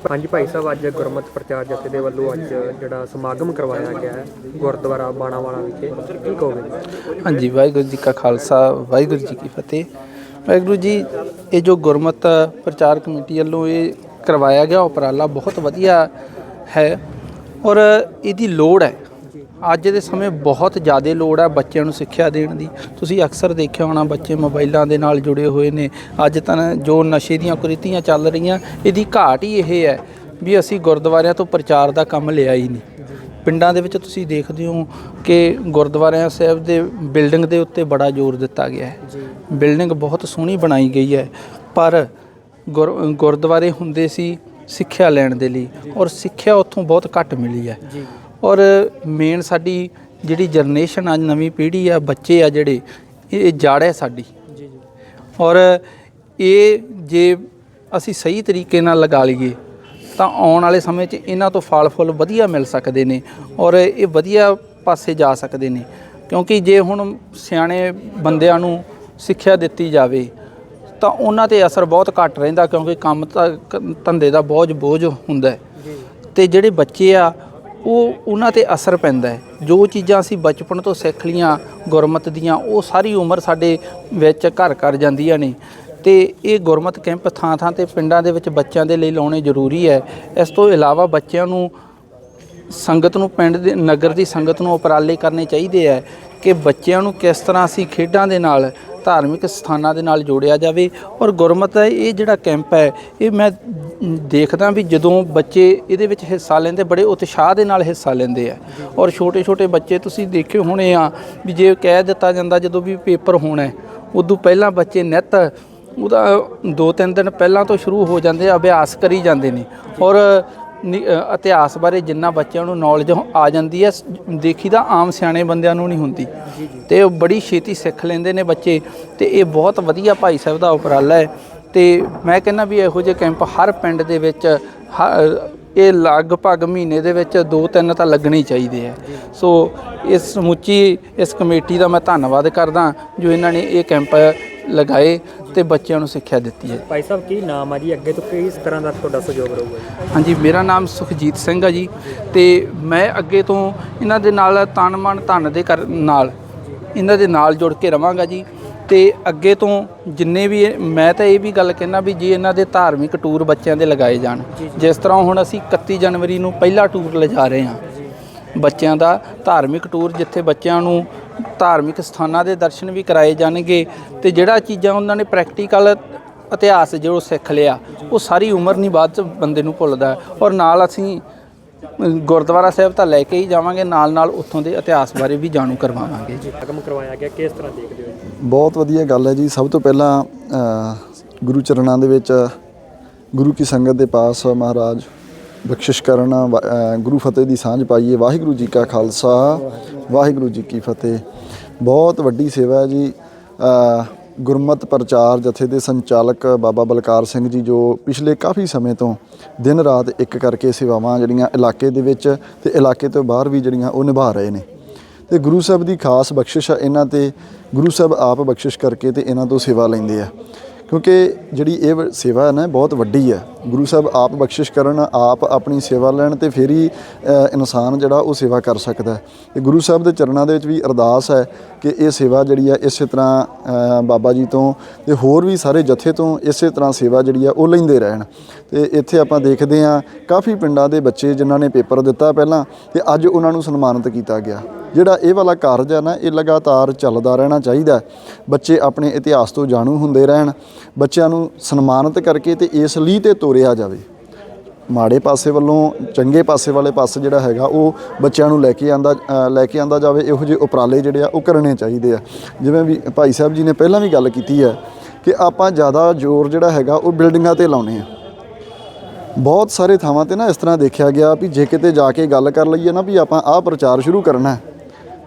ਹਾਂਜੀ ਭਾਈ ਸਾਹਿਬ, ਅੱਜ ਗੁਰਮਤਿ ਪ੍ਰਚਾਰ ਜਥੇ ਦੇ ਵੱਲੋਂ ਅੱਜ ਜਿਹੜਾ ਸਮਾਗਮ ਕਰਵਾਇਆ ਗਿਆ ਹੈ, ਗੁਰਦੁਆਰਾ ਬਾਣਾਵਾਲਾ ਵਿਖੇ। ਕੀ ਕਹੋਗੇ? ਹਾਂਜੀ, ਵਾਹਿਗੁਰੂ ਜੀ ਕਾ ਖਾਲਸਾ, ਵਾਹਿਗੁਰੂ ਜੀ ਕੀ ਫਤਿਹ। ਵਾਹਿਗੁਰੂ ਜੀ, ਇਹ ਜੋ ਗੁਰਮਤ ਪ੍ਰਚਾਰ ਕਮੇਟੀ ਵੱਲੋਂ ਇਹ ਕਰਵਾਇਆ ਗਿਆ, ਉਪਰਾਲਾ ਬਹੁਤ ਵਧੀਆ ਹੈ ਔਰ ਇਹਦੀ ਲੋੜ ਹੈ। ਅੱਜ ਦੇ ਸਮੇਂ ਬਹੁਤ ਜ਼ਿਆਦਾ ਲੋੜ ਹੈ ਬੱਚਿਆਂ ਨੂੰ ਸਿੱਖਿਆ ਦੇਣ ਦੀ। ਤੁਸੀਂ ਅਕਸਰ ਦੇਖਿਆ ਹੋਣਾ ਬੱਚੇ ਮੋਬਾਈਲਾਂ ਦੇ ਨਾਲ ਜੁੜੇ ਹੋਏ ਨੇ। ਅੱਜ ਤਾਂ ਜੋ ਨਸ਼ੇ ਦੀਆਂ ਕੁਰੀਤੀਆਂ ਚੱਲ ਰਹੀਆਂ ਇਹਦੀ ਘਾਟ ਹੀ ਇਹ ਹੈ ਵੀ ਅਸੀਂ ਗੁਰਦੁਆਰਿਆਂ ਤੋਂ ਪ੍ਰਚਾਰ ਦਾ ਕੰਮ ਲਿਆ ਹੀ ਨਹੀਂ। ਪਿੰਡਾਂ ਦੇ ਵਿੱਚ ਤੁਸੀਂ ਦੇਖਦੇ ਹੋ ਕਿ ਗੁਰਦੁਆਰਿਆਂ ਸਾਹਿਬ ਦੇ ਬਿਲਡਿੰਗ ਦੇ ਉੱਤੇ ਬੜਾ ਜ਼ੋਰ ਦਿੱਤਾ ਗਿਆ ਹੈ। ਬਿਲਡਿੰਗ ਬਹੁਤ ਸੋਹਣੀ ਬਣਾਈ ਗਈ ਹੈ ਪਰ ਗੁਰ ਗੁਰਦੁਆਰੇ ਹੁੰਦੇ ਸੀ ਸਿੱਖਿਆ ਲੈਣ ਦੇ ਲਈ ਔਰ ਸਿੱਖਿਆ ਉੱਥੋਂ ਬਹੁਤ ਘੱਟ ਮਿਲੀ ਹੈ। ਜੀ। ਔਰ ਮੇਨ ਸਾਡੀ ਜਿਹੜੀ ਜਨਰੇਸ਼ਨ ਅੱਜ ਨਵੀਂ ਪੀੜ੍ਹੀ ਆ ਬੱਚੇ ਆ ਜਿਹੜੇ ਇਹ ਜੜ ਹੈ ਸਾਡੀ। ਜੀ ਜੀ। ਔਰ ਇਹ ਜੇ ਅਸੀਂ ਸਹੀ ਤਰੀਕੇ ਨਾਲ ਲਗਾ ਲਈਏ ਤਾਂ ਆਉਣ ਵਾਲੇ ਸਮੇਂ 'ਚ ਇਹਨਾਂ ਤੋਂ ਫਲ ਫੁੱਲ ਵਧੀਆ ਮਿਲ ਸਕਦੇ ਨੇ ਔਰ ਇਹ ਵਧੀਆ ਪਾਸੇ ਜਾ ਸਕਦੇ ਨੇ। ਕਿਉਂਕਿ ਜੇ ਹੁਣ ਸਿਆਣੇ ਬੰਦਿਆਂ ਨੂੰ ਸਿੱਖਿਆ ਦਿੱਤੀ ਜਾਵੇ ਤਾਂ ਉਹਨਾਂ ਤੇ ਅਸਰ ਬਹੁਤ ਘੱਟ ਰਹਿੰਦਾ ਕਿਉਂਕਿ ਕੰਮ ਤਾਂ ਧੰਦੇ ਦਾ ਬੋਝ ਬੋਝ ਹੁੰਦਾ ਹੈ। ਤੇ ਜਿਹੜੇ ਬੱਚੇ ਆ ਉਹ ਉਹਨਾਂ ਤੇ ਅਸਰ ਪੈਂਦਾ ਹੈ। ਜੋ ਚੀਜ਼ਾਂ ਅਸੀਂ ਬਚਪਨ ਤੋਂ ਸਿੱਖ ਲੀਆਂ ਗੁਰਮਤ ਦੀਆਂ, ਉਹ ਸਾਰੀ ਉਮਰ ਸਾਡੇ ਵਿੱਚ ਘਰ ਘਰ ਜਾਂਦੀਆਂ ਨੇ। ਤੇ ਇਹ ਗੁਰਮਤ ਕੈਂਪ ਥਾਂ ਥਾਂ ਤੇ ਪਿੰਡਾਂ ਦੇ ਵਿੱਚ ਬੱਚਿਆਂ ਦੇ ਲਈ ਲਾਉਣੇ ਜ਼ਰੂਰੀ ਹੈ। ਇਸ ਤੋਂ ਇਲਾਵਾ ਬੱਚਿਆਂ ਨੂੰ ਸੰਗਤ ਨੂੰ, ਪਿੰਡ ਦੇ, ਨਗਰ ਦੀ ਸੰਗਤ ਨੂੰ ਉਪਰਾਲੇ ਕਰਨੇ ਚਾਹੀਦੇ ਹੈ। ਕਿ ਬੱਚਿਆਂ ਨੂੰ ਕਿਸ ਤਰ੍ਹਾਂ ਅਸੀਂ ਖੇਡਾਂ ਦੇ ਨਾਲ, ਧਾਰਮਿਕ ਸਥਾਨਾਂ ਦੇ ਨਾਲ ਜੋੜਿਆ ਜਾਵੇ। ਔਰ ਗੁਰਮਤ ਦਾ ਇਹ ਜਿਹੜਾ ਕੈਂਪ ਹੈ, ਇਹ ਮੈਂ ਦੇਖਦਾ ਵੀ ਜਦੋਂ ਬੱਚੇ ਇਹਦੇ ਵਿੱਚ ਹਿੱਸਾ ਲੈਂਦੇ, ਬੜੇ ਉਤਸ਼ਾਹ ਦੇ ਨਾਲ ਹਿੱਸਾ ਲੈਂਦੇ ਆ। ਔਰ ਛੋਟੇ ਛੋਟੇ ਬੱਚੇ ਤੁਸੀਂ ਦੇਖੇ ਹੋਣੇ ਆ ਵੀ ਜੇ ਕਹਿ ਦਿੱਤਾ ਜਾਂਦਾ ਜਦੋਂ ਵੀ ਪੇਪਰ ਹੋਣਾ ਉਦੋਂ ਪਹਿਲਾਂ ਬੱਚੇ ਨਿੱਤ ਉਹਦਾ ਦੋ ਤਿੰਨ ਦਿਨ ਪਹਿਲਾਂ ਤੋਂ ਸ਼ੁਰੂ ਹੋ ਜਾਂਦੇ ਆ, ਅਭਿਆਸ ਕਰੀ ਜਾਂਦੇ ਨੇ। ਔਰ ਇਤਿਹਾਸ ਬਾਰੇ ਜਿੰਨਾ ਬੱਚਿਆਂ ਨੂੰ ਨੌਲੇਜ ਆ ਜਾਂਦੀ ਹੈ ਸ- ਦੇਖੀਦਾ ਆਮ ਸਿਆਣੇ ਬੰਦਿਆਂ ਨੂੰ ਨਹੀਂ ਹੁੰਦੀ। ਤੇ ਉਹ ਬੜੀ ਛੇਤੀ ਸਿੱਖ ਲੈਂਦੇ ਨੇ ਬੱਚੇ ਤੇ ਇਹ ਬਹੁਤ ਵਧੀਆ ਭਾਈ ਸਾਹਿਬ ਦਾ ਉਪਰਾਲਾ ਹੈ। ਤੇ ਮੈਂ ਕਹਿੰਦਾ ਵੀ ਇਹੋ ਜਿਹੇ ਕੈਂਪ ਹਰ ਪਿੰਡ ਦੇ ਵਿੱਚ ਇਹ ਲਗਭਗ ਮਹੀਨੇ ਦੇ ਵਿੱਚ ਦੋ ਤਿੰਨ ਤਾਂ ਲੱਗਣੇ ਚਾਹੀਦੇ ਆ ਸੋ ਇਸ ਸਮੁੱਚੀ ਇਸ ਕਮੇਟੀ ਦਾ ਮੈਂ ਧੰਨਵਾਦ ਕਰਦਾ ਜੋ ਇਹਨਾਂ ਨੇ ਇਹ ਕੈਂਪ ਲਗਾਏ ਤੇ ਬੱਚਿਆਂ ਨੂੰ ਸਿੱਖਿਆ ਦਿੱਤੀ ਹੈ। ਭਾਈ ਸਾਹਿਬ ਕੀ ਨਾਮ ਆ ਜੀ? ਅੱਗੇ ਤੋਂ ਕਿਸ ਤਰ੍ਹਾਂ ਦਾ ਤੁਹਾਡਾ ਸਹਿਯੋਗ ਰਹੂਗਾ ਜੀ? ਹਾਂਜੀ ਮੇਰਾ ਨਾਮ ਸੁਖਜੀਤ ਸਿੰਘ ਆ ਜੀ ਤੇ ਮੈਂ ਅੱਗੇ ਤੋਂ ਇਹਨਾਂ ਦੇ ਨਾਲ ਤਨ ਮਨ ਧਨ ਦੇ ਕਰ ਨਾਲ ਇਹਨਾਂ ਦੇ ਨਾਲ ਜੁੜ ਕੇ ਰਵਾਂਗਾ ਜੀ ਤੇ ਅੱਗੇ ਤੋਂ ਜਿੰਨੇ ਵੀ ਇਹ- ਮੈਂ ਤਾਂ ਇਹ ਵੀ ਗੱਲ ਕਹਿਣਾ ਵੀ ਜੇ ਇਹਨਾਂ ਦੇ ਧਾਰਮਿਕ ਟੂਰ ਬੱਚਿਆਂ ਦੇ ਲਗਾਏ ਜਾਣ। ਜਿਸ ਤਰ੍ਹਾਂ ਹੁਣ ਅਸੀਂ 31 ਜਨਵਰੀ ਨੂੰ ਪਹਿਲਾ ਟੂਰ ਲਿਜਾ ਰਹੇ ਹਾਂ। ਬੱਚਿਆਂ ਦਾ ਧਾਰਮਿਕ ਟੂਰ ਜਿੱਥੇ ਬੱਚਿਆਂ ਨੂੰ ਧਾਰਮਿਕ ਸਥਾਨਾਂ ਦੇ ਦਰਸ਼ਨ ਵੀ ਕਰਾਏ ਜਾਣਗੇ ਤੇ ਜਿਹੜਾ ਚੀਜ਼ਾਂ ਉਹਨਾਂ ਨੇ ਪ੍ਰੈਕਟੀਕਲ ਇਤਿਹਾਸ ਜੋ ਸਿੱਖ ਲਿਆ ਉਹ ਸਾਰੀ ਉਮਰ ਨਹੀਂ ਬਾਅਦ ਚ ਬੰਦੇ ਨੂੰ ਭੁੱਲਦਾ। ਔਰ ਨਾਲ ਅਸੀਂ ਗੁਰਦੁਆਰਾ ਸਾਹਿਬ ਤਾਂ ਲੈ ਕੇ ਹੀ ਜਾਵਾਂਗੇ ਨਾਲ ਨਾਲ ਉੱਥੋਂ ਦੇ ਇਤਿਹਾਸ ਬਾਰੇ ਵੀ ਜਾਣੂ ਕਰਵਾਵਾਂਗੇ ਜੀ। ਸਮਾਗਮ ਕਰਵਾਇਆ ਗਿਆ ਕਿਸ ਤਰ੍ਹਾਂ ਦੇਖਦੇ ਹੋ? ਜੀ ਬਹੁਤ ਵਧੀਆ ਗੱਲ ਹੈ ਜੀ। ਸਭ ਤੋਂ ਪਹਿਲਾਂ ਅ, ਗੁਰੂ ਚਰਨਾਂ ਦੇ ਵਿੱਚ ਗੁਰੂ ਕੀ ਸੰਗਤ ਦੇ ਪਾਸ ਮਹਾਰਾਜ। ਬਖਸ਼ਿਸ਼ ਕਰਨ, ਵਾ- ਗੁਰੂ ਫਤਿਹ ਦੀ ਸਾਂਝ ਪਾਈਏ। ਵਾਹਿਗੁਰੂ ਜੀ ਕਾ ਖਾਲਸਾ, ਵਾਹਿਗੁਰੂ ਜੀ ਕੀ ਫਤਿਹ। ਬਹੁਤ ਵੱਡੀ ਸੇਵਾ ਹੈ ਜੀ। ਗੁਰਮਤ ਪ੍ਰਚਾਰ ਜਥੇ ਦੇ ਸੰਚਾਲਕ ਬਾਬਾ ਬਲਕਾਰ ਸਿੰਘ ਜੀ, ਜੋ ਪਿਛਲੇ ਕਾਫੀ ਸਮੇਂ ਤੋਂ ਦਿਨ ਰਾਤ ਇੱਕ ਕਰਕੇ ਸੇਵਾਵਾਂ ਜਿਹੜੀਆਂ ਇਲਾਕੇ ਦੇ ਵਿੱਚ ਤੇ ਇਲਾਕੇ ਤੋਂ ਬਾਹਰ ਵੀ ਜਿਹੜੀਆਂ ਉਹ ਨਿਭਾ ਰਹੇ ਨੇ। ਤੇ ਗੁਰੂ ਸਾਹਿਬ ਦੀ ਖਾਸ ਬਖਸ਼ਿਸ਼ ਆ ਇਹਨਾਂ ਤੇ। ਗੁਰੂ ਸਾਹਿਬ ਆਪ ਬਖਸ਼ਿਸ਼ ਕਰਕੇ ਤੇ ਇਹਨਾਂ ਤੋਂ ਸੇਵਾ ਲੈਂਦੇ ਆ। ਕਿਉਂਕਿ ਜਿਹੜੀ ਇਹ ਵ- ਸੇਵਾ ਹੈ ਨਾ, ਬਹੁਤ ਵੱਡੀ ਹੈ। ਗੁਰੂ ਸਾਹਿਬ, ਆਪ ਬਖਸ਼ਿਸ਼ ਕਰਨ, ਆਪ ਆਪਣੀ ਸੇਵਾ ਲੈਣ ਤੇ ਫਿਰ ਹੀ ਇਨਸਾਨ ਜਿਹੜਾ ਉਹ ਸੇਵਾ ਕਰ ਸਕਦਾ ਹੈ। ਤੇ ਗੁਰੂ ਸਾਹਿਬ ਦੇ ਚਰਨਾਂ ਦੇ ਵਿੱਚ ਵੀ ਅਰਦਾਸ ਹੈ ਕਿ ਇਹ ਸੇਵਾ ਜਿਹੜੀ ਹੈ ਇਸੇ ਤਰ੍ਹਾਂ ਬਾਬਾ ਜੀ ਤੋਂ ਤੇ ਹੋਰ ਵੀ ਸਾਰੇ ਜਥੇ ਤੋਂ ਇਸੇ ਤਰ੍ਹਾਂ ਸੇਵਾ ਜਿਹੜੀ ਆ ਉਹ ਲੈਂਦੇ ਰਹਿਣ। ਤੇ ਇੱਥੇ ਆਪਾਂ ਦੇਖਦੇ ਹਾਂ, ਕਾਫੀ ਪਿੰਡਾਂ ਦੇ ਬੱਚੇ ਜਿਨ੍ਹਾਂ ਨੇ ਪੇਪਰ ਦਿੱਤਾ ਪਹਿਲਾਂ ਤੇ ਅੱਜ ਉਹਨਾਂ ਨੂੰ ਸਨਮਾਨਿਤ ਕੀਤਾ ਗਿਆ। ਜਿਹੜਾ ਇਹ ਵਾਲਾ ਕਾਰਜ ਹੈ ਨਾ, ਇਹ ਲਗਾਤਾਰ ਚੱਲਦਾ ਰਹਿਣਾ ਚਾਹੀਦਾ ਬੱਚੇ ਆਪਣੇ ਇਤਿਹਾਸ ਤੋਂ ਜਾਣੂ ਹੁੰਦੇ ਰਹਿਣ, ਬੱਚਿਆਂ ਨੂੰ ਸਨਮਾਨਿਤ ਕਰਕੇ ਤੇ ਇਸ ਲਈ ਤੇ ਤੋਰੇ ਤੋਰਿਆ ਜਾਵੇ। ਮਾੜੇ ਪਾਸੇ ਵੱਲੋਂ, ਚੰਗੇ ਪਾਸੇ ਵਾਲੇ ਪਾਸੇ ਜਿਹੜਾ ਹੈਗਾ, ਉਹ ਬੱਚਿਆਂ ਨੂੰ ਲੈ ਕੇ ਆਂਦਾ ਲੈ ਕੇ ਆਂਦਾ ਜਾਵੇ। ਇਹੋ ਜਿਹੇ ਉਪਰਾਲੇ ਜਿਹੜੇ ਆ, ਉਹ ਕਰਨੇ ਚਾਹੀਦੇ ਆ। ਜਿਵੇਂ ਵੀ ਭਾਈ ਸਾਹਿਬ ਜੀ ਨੇ ਪਹਿਲਾਂ ਵੀ ਗੱਲ ਕੀਤੀ ਹੈ ਕਿ ਆਪਾਂ ਜ਼ਿਆਦਾ ਜ਼ੋਰ ਜਿਹੜਾ ਹੈਗਾ, ਉਹ ਬਿਲਡਿੰਗਾਂ ਤੇ ਲਾਉਨੇ ਆ ਬਹੁਤ ਸਾਰੇ ਥਾਵਾਂ ਤੇ ਨਾ ਇਸ ਤਰ੍ਹਾਂ ਦੇਖਿਆ ਗਿਆ ਵੀ ਜੇ ਕਿਤੇ ਜਾ ਕੇ ਗੱਲ ਕਰ ਲਈਏ ਨਾ ਵੀ ਆਪਾਂ ਆਹ ਪ੍ਰਚਾਰ ਸ਼ੁਰੂ ਕਰਨਾ ਹੈ।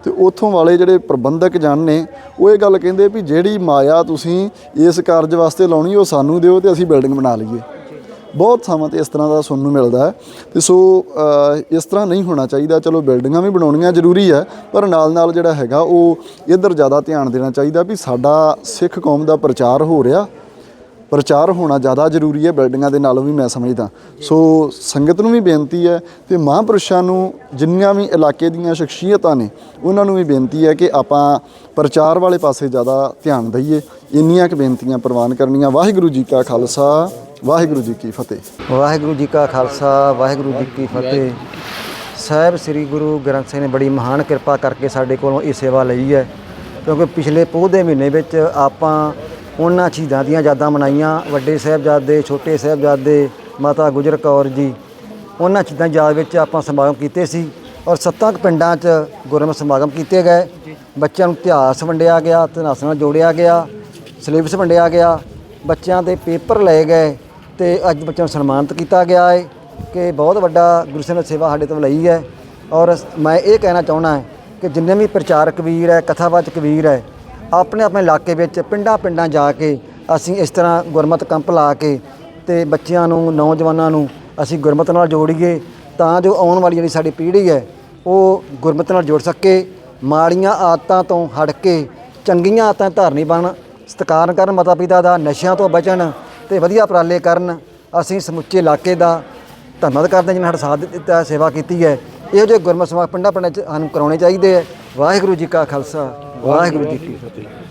ਤੇ ਉਥੋਂ ਵਾਲੇ ਜਿਹੜੇ ਪ੍ਰਬੰਧਕ ਜਨ ਨੇ, ਉਹ ਇਹ ਗੱਲ ਕਹਿੰਦੇ ਵੀ ਜਿਹੜੀ ਮਾਇਆ ਤੁਸੀਂ ਇਸ ਕਾਰਜ ਵਾਸਤੇ ਲਾਉਣੀ, ਉਹ ਸਾਨੂੰ ਦਿਓ ਤੇ ਅਸੀਂ ਬਿਲਡਿੰਗ ਬਣਾ ਲਈਏ। ਬਹੁਤ ਥਾਵਾਂ ਤੇ ਇਸ ਤਰ੍ਹਾਂ ਦਾ ਸੁਣਨ ਨੂੰ ਮਿਲਦਾ ਹੈ। ਤੇ ਸੋ ਇਸ ਤਰ੍ਹਾਂ ਨਹੀਂ ਹੋਣਾ ਚਾਹੀਦਾ। ਚਲੋ, ਬਿਲਡਿੰਗਾਂ ਵੀ ਬਣਾਉਣੀਆਂ ਜ਼ਰੂਰੀ ਹੈ, ਪਰ ਨਾਲ ਨਾਲ ਜਿਹੜਾ ਹੈਗਾ, ਉਹ ਇੱਧਰ ਜ਼ਿਆਦਾ ਧਿਆਨ ਦੇਣਾ ਚਾਹੀਦਾ ਵੀ ਸਾਡਾ ਸਿੱਖ ਕੌਮ ਦਾ ਪ੍ਰਚਾਰ ਹੋ ਰਿਹਾ। ਪ੍ਰਚਾਰ ਹੋਣਾ ਜ਼ਿਆਦਾ ਜ਼ਰੂਰੀ ਹੈ ਬਿਲਡਿੰਗਾਂ ਦੇ ਨਾਲੋਂ ਵੀ ਮੈਂ ਸਮਝਦਾ। ਸੋ, ਸੰਗਤ ਨੂੰ ਵੀ ਬੇਨਤੀ ਹੈ ਤੇ ਮਹਾਂਪੁਰਸ਼ਾਂ ਨੂੰ ਜਿੰਨੀਆਂ ਵੀ ਇਲਾਕੇ ਦੀਆਂ ਸ਼ਖਸੀਅਤਾਂ ਨੇ, ਉਹਨਾਂ ਨੂੰ ਵੀ ਬੇਨਤੀ ਹੈ ਕਿ ਆਪਾਂ ਪ੍ਰਚਾਰ ਵਾਲੇ ਪਾਸੇ ਜ਼ਿਆਦਾ ਧਿਆਨ ਦਈਏ। ਇੰਨੀਆਂ ਕੁ ਬੇਨਤੀਆਂ ਪ੍ਰਵਾਨ ਕਰਨੀਆਂ। ਵਾਹਿਗੁਰੂ ਜੀ ਕਾ ਖਾਲਸਾ। ਵਾਹਿਗੁਰੂ ਜੀ ਕੀ ਫਤਿਹ। ਵਾਹਿਗੁਰੂ ਜੀ ਕਾ ਖਾਲਸਾ, ਵਾਹਿਗੁਰੂ ਜੀ ਕੀ ਫਤਿਹ। ਸਾਹਿਬ, ਸ੍ਰੀ ਗੁਰੂ ਗ੍ਰੰਥ ਸਾਹਿਬ ਨੇ ਬੜੀ ਮਹਾਨ ਕਿਰਪਾ ਕਰਕੇ ਸਾਡੇ ਕੋਲੋਂ ਇਹ ਸੇਵਾ ਲਈ ਹੈ। ਕਿਉਂਕਿ ਪਿਛਲੇ ਪੋਹ ਦੇ ਮਹੀਨੇ ਵਿੱਚ ਆਪਾਂ ਉਹਨਾਂ ਸ਼ਹੀਦਾਂ ਦੀਆਂ ਯਾਦਾਂ ਮਨਾਈਆਂ। ਵੱਡੇ ਸਾਹਿਬਜ਼ਾਦੇ, ਛੋਟੇ ਸਾਹਿਬਜ਼ਾਦੇ, ਮਾਤਾ ਗੁਜਰ ਕੌਰ ਜੀ, ਉਹਨਾਂ ਚੀਜ਼ਾਂ ਦੀ ਯਾਦ ਵਿੱਚ ਆਪਾਂ ਸਮਾਗਮ ਕੀਤੇ ਸੀ ਔਰ ਸੱਤਾਂ ਕੁ ਪਿੰਡਾਂ 'ਚ ਗੁਰਮਤਿ ਸਮਾਗਮ ਕੀਤੇ ਗਏ। ਬੱਚਿਆਂ ਨੂੰ ਇਤਿਹਾਸ ਵੰਡਿਆ ਗਿਆ, ਇਤਿਹਾਸ ਨਾਲ ਜੋੜਿਆ ਗਿਆ, ਸਿਲੇਬਸ ਵੰਡਿਆ ਗਿਆ। ਬੱਚਿਆਂ ਦੇ ਪੇਪਰ ਲਏ ਗਏ। ਤੇ ਅੱਜ ਬੱਚਿਆਂ ਨੂੰ ਸਨਮਾਨਿਤ ਕੀਤਾ ਗਿਆ ਹੈ ਕਿ ਬਹੁਤ ਵੱਡਾ ਗੁਰੂ ਸਾਹਿਬ ਨੇ ਸੇਵਾ ਸਾਡੇ ਤੋਂ ਲਈ ਹੈ। ਔਰ ਮੈਂ ਇਹ ਕਹਿਣਾ ਚਾਹੁੰਦਾ ਹੈ ਕਿ ਜਿੰਨੇ ਵੀ ਪ੍ਰਚਾਰਕ ਵੀਰ ਹੈ, ਕਥਾਵਾਚਕ ਵੀਰ ਹੈ, ਆਪਣੇ ਆਪਣੇ ਇਲਾਕੇ ਵਿੱਚ ਪਿੰਡਾਂ ਪਿੰਡਾਂ ਜਾ ਕੇ ਅਸੀਂ ਇਸ ਤਰ੍ਹਾਂ ਗੁਰਮਤਿ ਕੰਪ ਲਾ ਕੇ ਤੇ ਬੱਚਿਆਂ ਨੂੰ, ਨੌਜਵਾਨਾਂ ਨੂੰ ਅਸੀਂ ਗੁਰਮਤ ਨਾਲ ਜੋੜੀਏ ਤਾਂ ਜੋ ਆਉਣ ਵਾਲੀ ਜਿਹੜੀ ਸਾਡੀ ਪੀੜ੍ਹੀ ਹੈ, ਉਹ ਗੁਰਮਤ ਨਾਲ ਜੁੜ ਸਕੇ, ਮਾੜੀਆਂ ਆਦਤਾਂ ਤੋਂ ਹਟ ਕੇ ਚੰਗੀਆਂ ਆਦਤਾਂ ਧਾਰਨੀ ਬਣ, ਸਤਿਕਾਰ ਕਰਨ ਮਾਤਾ ਪਿਤਾ ਦਾ, ਨਸ਼ਿਆਂ ਤੋਂ ਬਚਣ ਤੇ ਵਧੀਆ ਉਪਰਾਲੇ ਕਰਨ। ਅਸੀਂ ਸਮੁੱਚੇ ਇਲਾਕੇ ਦਾ ਧੰਨਵਾਦ ਕਰਦੇ ਹਾਂ ਜਿਨ੍ਹਾਂ ਸਾਡਾ ਸਾਥ ਦਿੱਤਾ, ਸੇਵਾ ਕੀਤੀ ਹੈ। ਇਹੋ ਜਿਹੇ ਗੁਰਮਤਿ ਸਮਾਗਮ ਪਿੰਡਾਂ ਪਿੰਡਾਂ 'ਚ ਸਾਨੂੰ ਕਰਾਉਣੇ ਚਾਹੀਦੇ ਹੈ। ਵਾਹਿਗੁਰੂ ਜੀ ਕਾ ਖਾਲਸਾ, ਵਾਹਿਗੁਰੂ ਜੀ ਕੀ ਫਤਿਹ।